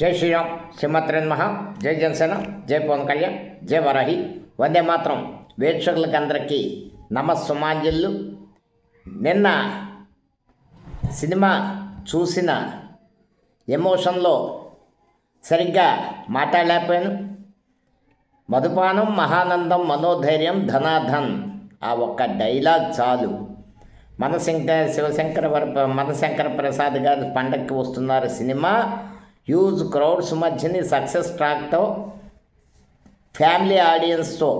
జై శ్రీరామ్. శ్రీమత్రేన్ మహా. జై జనసేన. జై పవన్ కళ్యాణ్. జై వరహి. వందే మాత్రం. వీక్షకులకందరికీ నమస్సుమాంజల్లు. నిన్న సినిమా చూసిన ఎమోషన్లో సరిగ్గా మాట్లాడలేకపోయాను. మధుపానం మహానందం మనోధైర్యం ధనాధన్. ఆ ఒక్క డైలాగ్ చాలు. మనశంకర శివశంకర మనశంకర ప్రసాద్ గారు పండగకి వస్తున్నారు సినిమా. హ్యూజ్ క్రౌడ్స్ మధ్యని సక్సెస్ ట్రాక్తో ఫ్యామిలీ ఆడియన్స్తో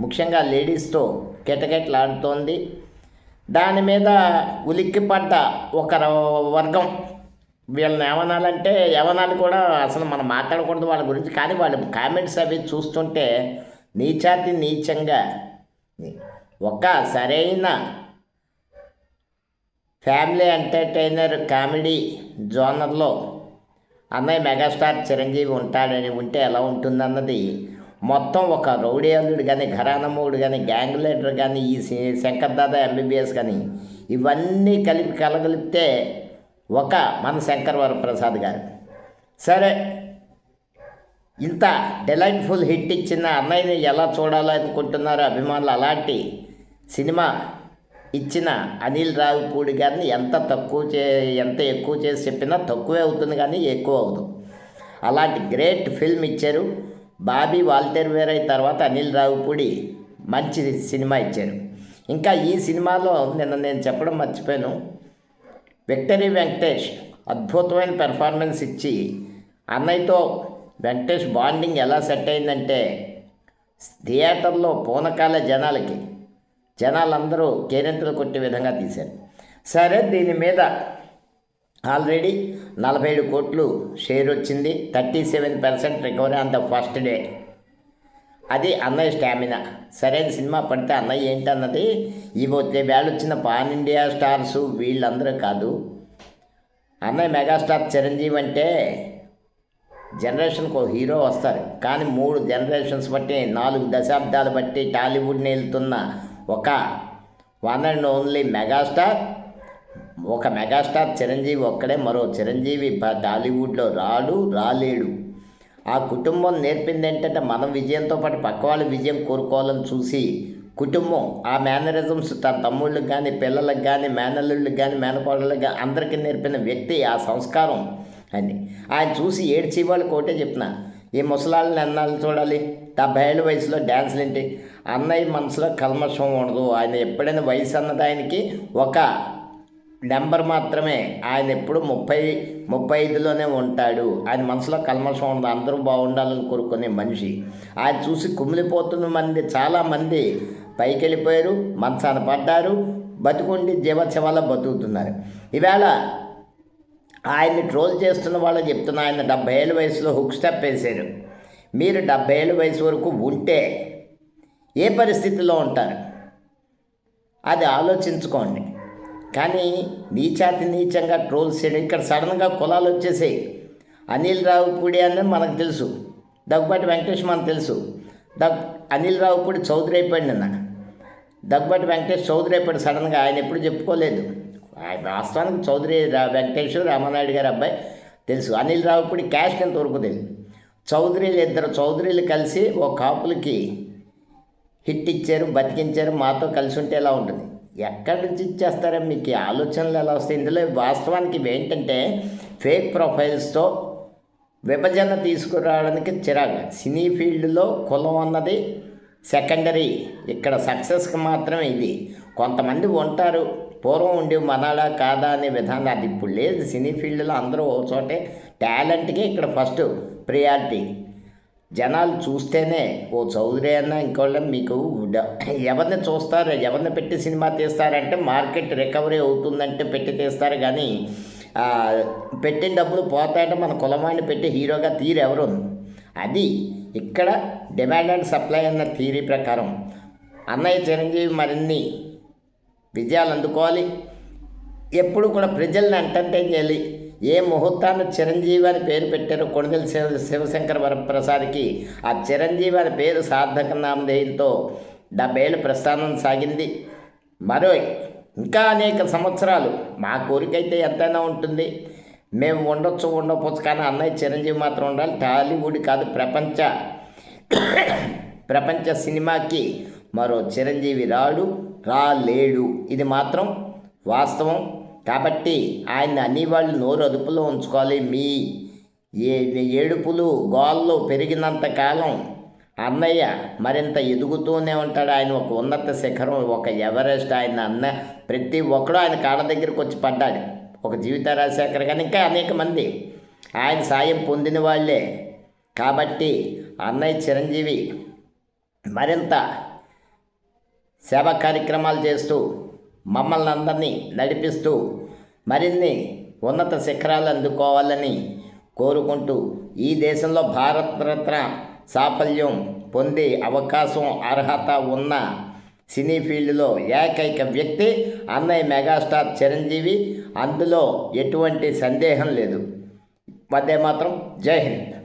ముఖ్యంగా లేడీస్తో కిటకెట్లాడుతోంది. దాని మీద ఉలిక్కిపడ్డ ఒక వర్గం వీళ్ళని ఏమనాలంటే యవనాలు కూడా అసలు మనం మాట్లాడకూడదు వాళ్ళ గురించి. కానీ వాళ్ళ కామెంట్స్ అవి చూస్తుంటే నీచాతి నీచంగా ఒక సరైన ఫ్యామిలీ ఎంటర్టైనర్ కామెడీ జోనర్లో అన్నయ్య మెగాస్టార్ చిరంజీవి ఉంటాడని ఉంటే ఎలా ఉంటుందన్నది మొత్తం ఒక రౌడీ అల్లుడు కానీ ఘరానమ్మోడు కానీ గ్యాంగ్ లీడర్ కానీ ఈ శంకర్ దాదా ఎంబీబీఎస్ కానీ ఇవన్నీ కలిపి కలగలిపితే ఒక మన శంకర్ వరప్రసాద్ గారు. సరే ఇంత డిలైట్ఫుల్ హిట్ ఇచ్చిన అన్నయ్యని ఎలా చూడాలనుకుంటున్నారో అభిమానులు అలాంటి సినిమా ఇచ్చిన అనిల్ రావిపూడి గారిని ఎంత తక్కువ చే ఎంత ఎక్కువ చేసి చెప్పినా తక్కువే అవుతుంది కానీ ఎక్కువ అవ్వదు. అలాంటి గ్రేట్ ఫిల్మ్ ఇచ్చారు. బాబీ వాల్టర్ వేరై తర్వాత అనిల్ రావిపూడి మంచి సినిమా ఇచ్చారు. ఇంకా ఈ సినిమాలో నిన్న నేను చెప్పడం మర్చిపోయాను. విక్టరీ వెంకటేష్ అద్భుతమైన పెర్ఫార్మెన్స్ ఇచ్చి అన్నయ్యతో వెంకటేష్ బాండింగ్ ఎలా సెట్ అయిందంటే థియేటర్లో పూనకాల జనాలకి జనాలందరూ కేరింతలు కొట్టే విధంగా తీశారు. సరే దీని మీద ఆల్రెడీ నలభై ఏడు కోట్లు షేర్ వచ్చింది. Thirty seven percent recovery on the first day. అది అన్నయ్య స్టామినా. సరైన సినిమా పడితే అన్నయ్య ఏంటన్నది? ఈ వచ్చే వేళ వచ్చిన పాన్ ఇండియా స్టార్స్ వీళ్ళందరూ కాదు. అన్నయ్య మెగాస్టార్ చిరంజీవి అంటే జనరేషన్కి ఒక హీరో వస్తారు. కానీ మూడు జనరేషన్స్ బట్టి నాలుగు దశాబ్దాలు బట్టి టాలీవుడ్ని వెళ్తున్న ఒక వన్ అండ్ ఓన్లీ మెగాస్టార్ ఒక మెగాస్టార్ చిరంజీవి ఒక్కడే మరో చిరంజీవి టాలీవుడ్లో రాడు రాలేడు. ఆ కుటుంబం నేర్పింది ఏంటంటే మన విజయంతో పాటు పక్క వాళ్ళ విజయం కోరుకోవాలని చూసి కుటుంబం ఆ మేనరిజమ్స్ తన తమ్ముళ్ళకి కానీ పిల్లలకు కానీ మేనల్లుళ్ళకి కానీ మేనకోడళ్ళకి కానీ అందరికీ నేర్పిన వ్యక్తి ఆ సంస్కారం అని ఆయన చూసి ఏడ్చి వాళ్ళకి ఒకటే చెప్తున్నా ఈ ముసలాళ్ళని ఎన్నాళ్ళు చూడాలి? డెబ్బై ఏళ్ళ వయసులో డ్యాన్సులు ఏంటి? అన్నయ్య మనసులో కల్మషం ఉండదు. ఆయన ఎప్పుడైనా వయసు అన్నది ఆయనకి ఒక నెంబర్ మాత్రమే. ఆయన ఎప్పుడు ముప్పై ముప్పై ఐదులోనే ఉంటాడు. ఆయన మనసులో కల్మషం ఉండదు. అందరూ బాగుండాలని కోరుకునే మనిషి. ఆయన చూసి కుమిలిపోతున్న మంది చాలామంది పైకి వెళ్ళిపోయారు మంచాన పడ్డారు బతుకుండి జీవోత్సవాల బతుకుతున్నారు. ఈవేళ ఆయన్ని ట్రోల్ చేస్తున్న వాళ్ళు చెప్తున్నా ఆయన డెబ్బై ఏళ్ళ వయసులో హుక్ స్టెప్ వేశారు. మీరు డెబ్బై ఏళ్ళ వయసు వరకు ఉంటే ఏ పరిస్థితిలో ఉంటారు? అది ఆలోచించుకోండి. కానీ నీచాతి నీచంగా ట్రోల్స్ చేయడం ఇక్కడ సడన్గా కులాలు వచ్చేసాయి. అనిల్ రావుపూడి అని మనకు తెలుసు. దగ్గుబాటి వెంకటేష్ మనకు తెలుసు. దగ్ అనిల్ రావుపూడి చౌదరి అయిపోయింది నిన్న దగ్గుబాటి వెంకటేష్ చౌదరి అయిపోయాడు సడన్గా ఆయన ఎప్పుడు చెప్పుకోలేదు. ఆయన వాస్తవానికి చౌదరి రా వెంకటేష్ రామనాయుడు గారి అబ్బాయి తెలుసు. అనిల్ రావుపూడి క్యాస్ట్ ఎంతవరకు తెలియదు చౌదరీలు ఇద్దరు చౌదరీలు కలిసి ఓ కాపులకి హిట్ ఇచ్చారు బతికించారు మాతో కలిసి ఉంటే ఎలా ఉంటుంది? ఎక్కడి నుంచి ఇచ్చేస్తారో మీకు ఈ ఆలోచనలు ఎలా వస్తాయి? ఇందులో వాస్తవానికి ఏంటంటే ఫేక్ ప్రొఫైల్స్తో విభజన తీసుకురావడానికి చిరాకు. సినీ ఫీల్డ్లో కులం అన్నది సెకండరీ. ఇక్కడ సక్సెస్కి మాత్రమే ఇది. కొంతమంది ఉంటారు పూర్వం ఉండి మనాడా కాదా అనే విధానం. అది ఇప్పుడు లేదు. సినీ ఫీల్డ్లో అందరూ ఒక చోటే. టాలెంట్కే ఇక్కడ ఫస్ట్. ప్రియారిటీ. జనాలు చూస్తేనే ఓ చౌదరి అన్న ఇంకోళ్ళ మీకు ఎవరిని చూస్తారు ఎవరిని పెట్టి సినిమా తీస్తారంటే మార్కెట్ రికవరీ అవుతుందంటే పెట్టి తీస్తారు కానీ పెట్టిన డబ్బులు పోతాయంటే మన కులమాన్ని పెట్టి హీరోగా తీరు ఎవరు? అది ఇక్కడ డిమాండ్ అండ్ సప్లై అన్న థీరీ ప్రకారం. అన్నయ్య చిరంజీవి మరిన్ని విజయాలు అందుకోవాలి. ఎప్పుడు కూడా ప్రజల్ని ఎంటర్టైన్ చేయాలి. ఏ ముహూర్తాన్ని చిరంజీవి అని పేరు పెట్టారో కొణిదెల శివ శివశంకర వరప్రసాద్కి ఆ చిరంజీవి అనే పేరు సార్థక నామధేయంతో డెబ్బేళ్ళు ప్రస్థానం సాగింది. మరో ఇంకా అనేక సంవత్సరాలు మా కోరికైతే ఎంతైనా ఉంటుంది. మేము ఉండొచ్చు ఉండకపోవచ్చు కానీ అన్నయ్య చిరంజీవి మాత్రం ఉండాలి. టాలీవుడ్ కాదు ప్రపంచ ప్రపంచ సినిమాకి మరో చిరంజీవి రాడు రాలేడు. ఇది మాత్రం వాస్తవం. కాబట్టి ఆయన అన్ని వాళ్ళు నోరు అదుపులో ఉంచుకోవాలి. మీ ఏ ఏడుపులు గోళ్ళు పెరిగినంత కాలం అన్నయ్య మరింత ఎదుగుతూనే ఉంటాడు. ఆయన ఒక ఉన్నత శిఖరం ఒక ఎవరెస్ట్. ఆయన అన్న ప్రతి ఒక్కడూ ఆయన కాళ్ళ దగ్గరికి వచ్చి పడ్డాడు. ఒక జీవిత రాజశేఖర్ కానీ ఇంకా అనేక మంది. ఆయన సాయం పొందిన వాళ్ళే. కాబట్టి అన్నయ్య చిరంజీవి మరింత సేవా కార్యక్రమాలు చేస్తూ మమ్మల్ని అందరినీ నడిపిస్తూ మరిన్ని ఉన్నత శిఖరాలు అందుకోవాలని కోరుకుంటూ ఈ దేశంలో భారతరత్న సాఫల్యం పొందే అవకాశం అర్హత ఉన్న సినీ ఫీల్డ్లో ఏకైక వ్యక్తి అన్నయ్య మెగాస్టార్ చిరంజీవి. అందులో ఎటువంటి సందేహం లేదు. అదే మాత్రం జై హింద్.